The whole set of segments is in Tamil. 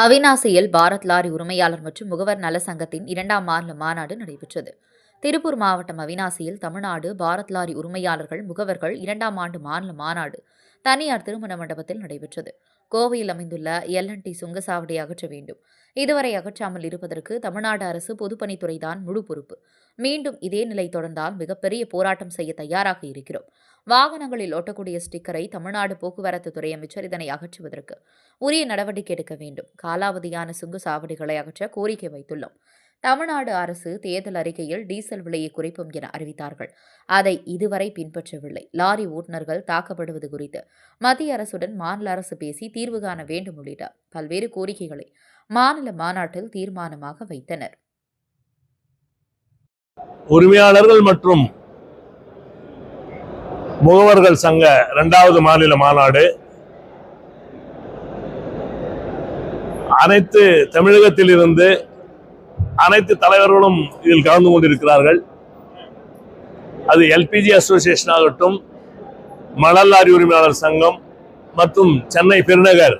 அவிநாசியில் பாரத் லாரி உரிமையாளர் மற்றும் முகவர் நல சங்கத்தின் இரண்டாம் மாநில மாநாடு நடைபெற்றது. திருப்பூர் மாவட்டம் அவிநாசியில் தமிழ்நாடு பாரத் லாரி உரிமையாளர்கள் முகவர்கள் இரண்டாம் ஆண்டு மாநில மாநாடு தனியார் திருமண மண்டபத்தில் நடைபெற்றது. கோவையில் அமைந்துள்ள எல்என்டி சுங்கசாவடி அகற்ற வேண்டும். இதுவரை அகற்றாமல் இருப்பதற்கு தமிழ்நாடு அரசு பொதுப்பணித்துறை தான் முழு பொறுப்பு. மீண்டும் இதே நிலை தொடர்ந்தால் மிகப்பெரிய போராட்டம் செய்ய தயாராக இருக்கிறோம். வாகனங்களில் ஒட்டக்கூடிய ஸ்டிக்கரை தமிழ்நாடு போக்குவரத்து துறை அமைச்சர் இதனை அகற்றுவதற்கு உரிய நடவடிக்கை எடுக்க வேண்டும். காலாவதியான சுங்கு சாவடிகளை அகற்ற கோரிக்கை வைத்துள்ளோம். தமிழ்நாடு அரசு தேர்தல் அறிக்கையில் டீசல் விலையை குறைப்போம் என அறிவித்தார்கள். அதை இதுவரை பின்பற்றவில்லை. லாரி ஓட்டுநர்கள் தாக்கப்படுவது குறித்து மத்திய அரசுடன் மாநில அரசு பேசி தீர்வு காண வேண்டும் உள்ளிட்ட பல்வேறு கோரிக்கைகளை மாநில மாநாட்டில் தீர்மானமாக வைத்தனர். உரிமையாளர்கள் மற்றும் முகவர்கள் சங்க இரண்டாவது மாநில மாநாடு அனைத்து தமிழகத்தில் இருந்து அனைத்து தலைவர்களும் இதில் கலந்து கொண்டிருக்கிறார்கள். அது எல்பிஜி அசோசியேஷன் ஆகட்டும் மணல் லாரி உரிமையாளர் சங்கம் மற்றும் சென்னை பெருநகர்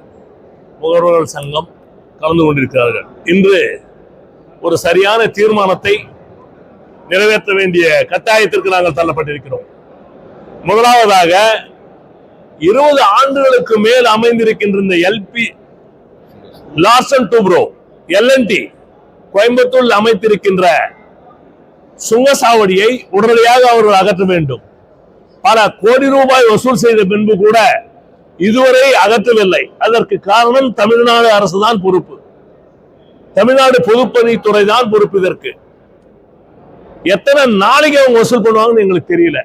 முகவர்கள் சங்கம் கலந்து கொண்டிருக்கிறார்கள். இன்று ஒரு சரியான தீர்மானத்தை நிறைவேற்ற வேண்டிய கட்டாயத்திற்கு நாங்கள் தள்ளப்பட்டிருக்கிறோம். முதலாவதாக இருபது ஆண்டுகளுக்கு மேல் அமைந்திருக்கின்ற இந்த எல்பி லாசன் டூப்ரோ எல்என்டி கோயம்புத்தூரில் அமைத்திருக்கின்ற சுங்கசாவடியை உடனடியாக அவர்கள் அகற்ற வேண்டும். பல கோடி ரூபாய் வசூல் செய்த பின்பு கூட இதுவரை அகற்றவில்லை. அதற்கு காரணம் தமிழ்நாடு அரசுதான் பொறுப்பு. தமிழ்நாடு பொதுப்பணித்துறை தான் பொறுப்பு இதற்கு. எத்தனை நாளைக்கு அவங்க வசூல் பண்ணுவாங்கன்னு எங்களுக்கு தெரியல.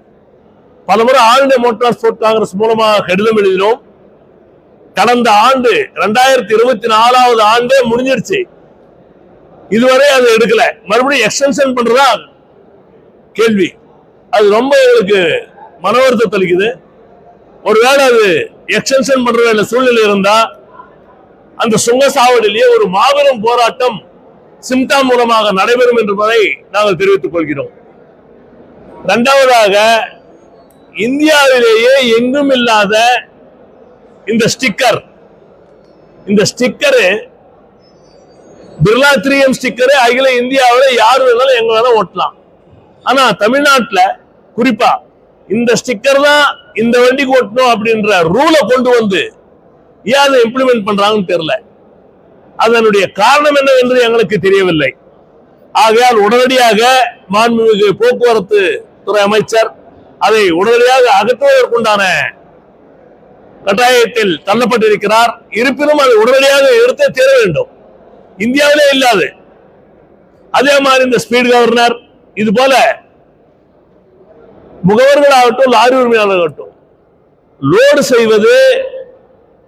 பலமுறை All India Motor Sport Congress மூலமாக கடிதம் எழுதினோம். கடந்த ஆண்டு ரெண்டாயிரத்தி இருபத்தி நாலாவது ஆண்டே முடிஞ்சிருச்சு. இதுவரை அது எடுக்கல. மறுபடியும் எக்ஸ்டென்ஷன் பண்றதா கேள்வி. அது ரொம்ப எங்களுக்கு மன வருத்தம் அளிக்குது. ஒருவேளை அது எக்ஸ்டென்ஷன் பண்ற வேண்டிய சூழ்நிலை இருந்தா அந்த சுங்க சாவடியிலேயே ஒரு மாபெரும் போராட்டம் சிம்டா மூலமாக நடைபெறும் என்பதை நாங்கள் தெரிவித்துக் கொள்கிறோம். இரண்டாவதாக இந்தியாவிலேயே எங்கும் இல்லாத இந்த ஸ்டிக்கர் இந்த sticker Birla three M sticker அகில இந்தியாவில் யார் வேணாலும் எங்க வேணாலும் ஓட்டலாம். ஆனா தமிழ்நாட்டில் குறிப்பா இந்த ஸ்டிக்கர் தான் இந்த வண்டிக்கு ஓட்டணும் அப்படின்ற ரூலை கொண்டு வந்து ஏன் அதை இம்ப்ளிமெண்ட் பண்றாங்கன்னு தெரியல. அதனுடைய காரணம் என்னவென்று எங்களுக்கு தெரியவில்லை. ஆகையால் உடனடியாக மாண்புமிகு போக்குவரத்து துறை அமைச்சர் அதை உடனடியாக அகற்றுவதற்குண்டான கட்டாயத்தில் தள்ளப்பட்டிருக்கிறார். இருப்பினும் அதை உடனடியாக எடுத்தே தீர வேண்டும். இந்தியாவிலே இல்லாது. அதே மாதிரி இந்த ஸ்பீட் கவர்னர் இது போல முகவர்களாகட்டும் லாரி உரிமையாளர்களாகட்டும் லோடு செய்வது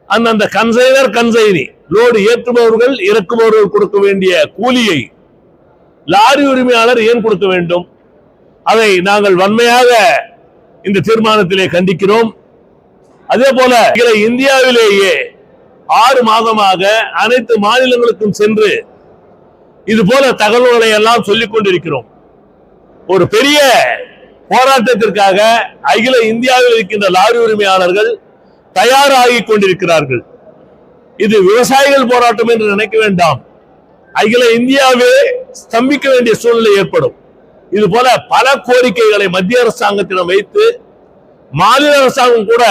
அந்தந்த கன்சைனர் கன்சைனி லோடு ஏற்றுபவர்கள் இறக்குபவர்கள் கொடுக்க வேண்டிய கூலியை லாரி உரிமையாளர் ஏன் கொடுக்க வேண்டும்? அதை நாங்கள் வன்மையாக இந்த தீர்மானத்திலே கண்டிக்கிறோம். அதே போல இந்தியாவிலேயே ஆறு மாதமாக அனைத்து மாநிலங்களுக்கும் சென்று இது போல தகவல்களை எல்லாம் சொல்லிக் கொண்டிருக்கிறோம். ஒரு பெரிய போராட்டத்திற்காக அகில இந்தியாவில் இருக்கின்ற லாரி உரிமையாளர்கள் தயாராகி கொண்டிருக்கிறார்கள். இது விவசாயிகள் போராட்டம் என்று நினைக்க வேண்டாம். அகில இந்தியாவே ஸ்தம்பிக்க வேண்டிய சூழ்நிலை ஏற்படும். இது போல பல கோரிக்கைகளை மத்திய அரசாங்கத்திடம் வைத்து மாநில அரசாங்கம் கூட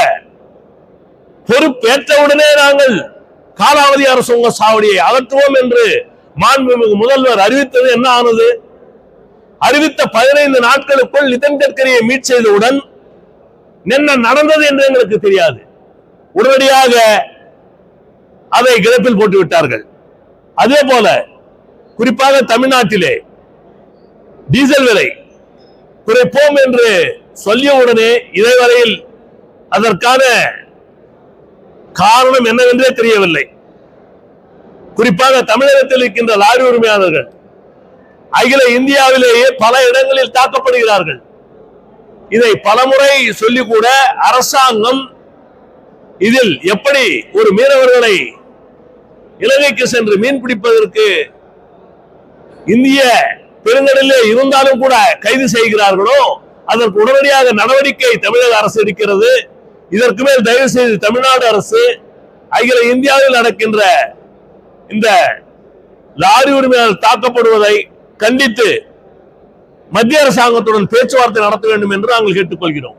பொறுப்பேற்றவுடனே நாங்கள் காலாவதி அரசுங்க சாவடியை அகற்றுவோம் என்று மாண்புமிகு முதல்வர் அறிவித்தது என்ன ஆனது? அறிவித்த பதினைந்து நாட்களுக்குள் நிதின் கட்கரியை மீட் செய்தவுடன் என்ன நடந்தது என்று எங்களுக்கு தெரியாது. உடனடியாக அதை கிடப்பில் போட்டு விட்டார்கள். அதே போல குறிப்பாக தமிழ்நாட்டிலே டீசல் விலை குறைப்போம் என்று சொல்லிய உடனே இதுவரையில் அதற்கான காரணம் என்னவென்றே தெரியவில்லை. குறிப்பாக தமிழகத்தில் இருக்கின்ற லாரி உரிமையாளர்கள் அகில இந்தியாவிலேயே பல இடங்களில் தாக்கப்படுகிறார்கள். இதை பலமுறை சொல்லி கூட அரசாங்கம் இதில் எப்படி ஒரு மீனவர்களை இலங்கைக்கு சென்று மீன் பிடிப்பதற்கு இந்திய பெருங்கடலே இருந்தாலும் கூட கைது செய்கிறார்களோ அதற்கு உடனடியாக நடவடிக்கை தமிழக அரசு இருக்கிறது இதற்கு மேல் தயவு செய்து தமிழ்நாடு அரசு அகில இந்தியாவில் நடக்கின்ற இந்த லாரி உரிமையாளர் தாக்கப்படுவதை கண்டித்து மத்திய அரசாங்கத்துடன் பேச்சுவார்த்தை நடத்த வேண்டும் என்று நாங்கள் கேட்டுக்கொள்கிறோம்.